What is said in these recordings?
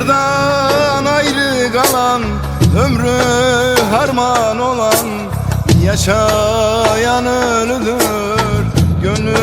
Yardan ayrı kalan Ömrü harman olan Yaşayan ölüdür Gönlü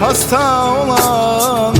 hasta olan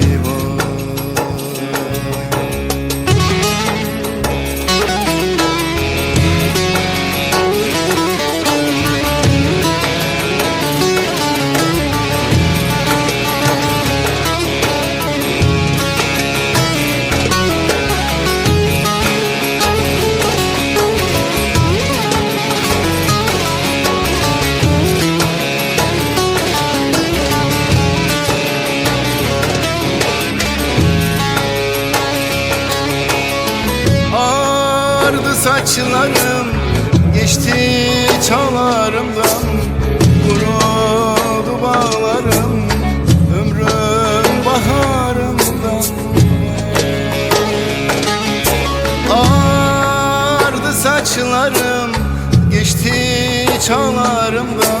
saçlarım Geçti çağlarımdan Kurudu bağlarım Ömrüm baharımdan. Ağardı saçlarım Geçti çağlarımdan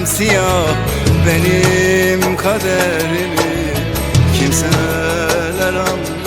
kalem siyah benim kaderimi. Kimseler anlamaz